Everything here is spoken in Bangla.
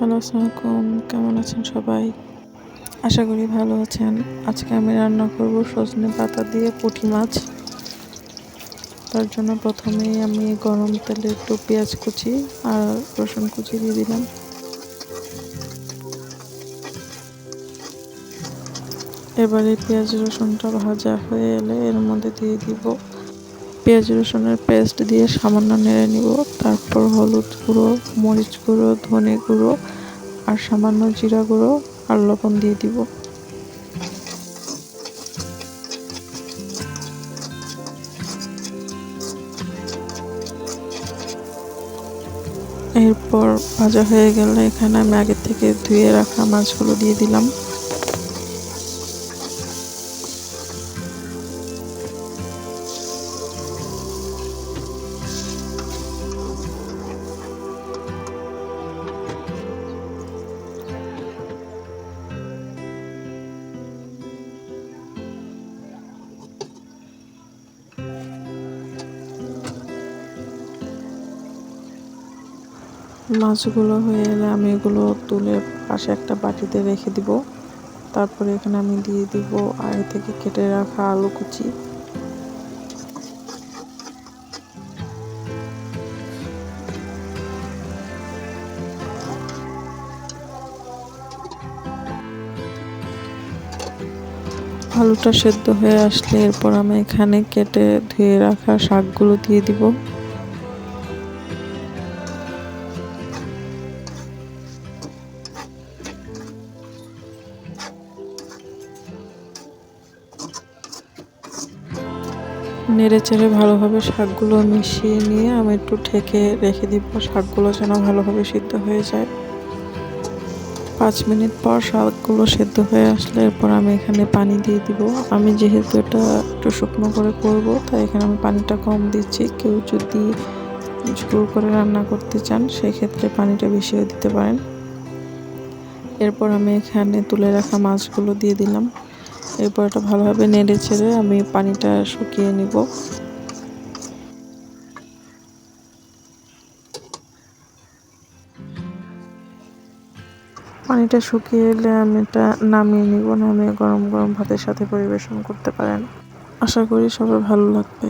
হ্যালো আসসালামাইকুম কেমন আছেন সবাই? আশা করি ভালো আছেন। আজকে আমি রান্না করব সজনে পাতা দিয়ে পুঁটি মাছ। তার জন্য প্রথমেই আমি গরম তেলে একটু পেঁয়াজ কুচি আর রসুন কুচি দিয়ে দিলাম। এবারে পেঁয়াজ রসুনটা ভাজা হয়ে এলে এর মধ্যে দিয়ে দিব পেঁয়াজ রসুনের পেস্ট দিয়ে সামান্য নেড়ে নিব। তারপর হলুদ গুঁড়ো, মরিচ গুঁড়ো, ধনে গুঁড়ো আর সামান্য জিরা গুঁড়ো আর লবণ দিয়ে দিব। এরপর ভাজা হয়ে গেলে এখানে আমি আগে থেকে ধুয়ে রাখা মাছগুলো দিয়ে দিলাম। মাছগুলো হয়ে এলে আমি এগুলো তুলে পাশে একটা বাটিতে রেখে দিব। তারপরে এখানে আমি দিয়ে দিব আগে থেকে কেটে রাখা আলু কুচি। আলুটা সেদ্ধ হয়ে আসলে এরপর আমি এখানে কেটে ধুয়ে রাখা শাকগুলো দিয়ে দিব। নেড়ে চেড়ে ভালোভাবে শাকগুলো মিশিয়ে নিয়ে আমি একটু ঢেকে রেখে দিব। শাকগুলো যেন ভালোভাবে সিদ্ধ হয়ে যায়। পাঁচ মিনিট পর শাকগুলো সেদ্ধ হয়ে আসলে এরপর আমি এখানে পানি দিয়ে দিব। আমি যেহেতু এটা একটু শুকনো করে করব, তাই এখানে আমি পানিটা কম দিচ্ছি। কেউ যদি ঝোল করে রান্না করতে চান, সেক্ষেত্রে পানিটা বেশিও দিতে পারেন। এরপর আমি এখানে তুলে রাখা মাছগুলো দিয়ে দিলাম। এরপর এটা ভালোভাবে নেড়ে ছেড়ে আমি পানিটা শুকিয়ে নিব। পানিটা শুকিয়ে এলে আমি এটা নামিয়ে নিব, নামিয়ে গরম গরম ভাতের সাথে পরিবেশন করতে পারেন। আশা করি সবাই ভালো লাগবে।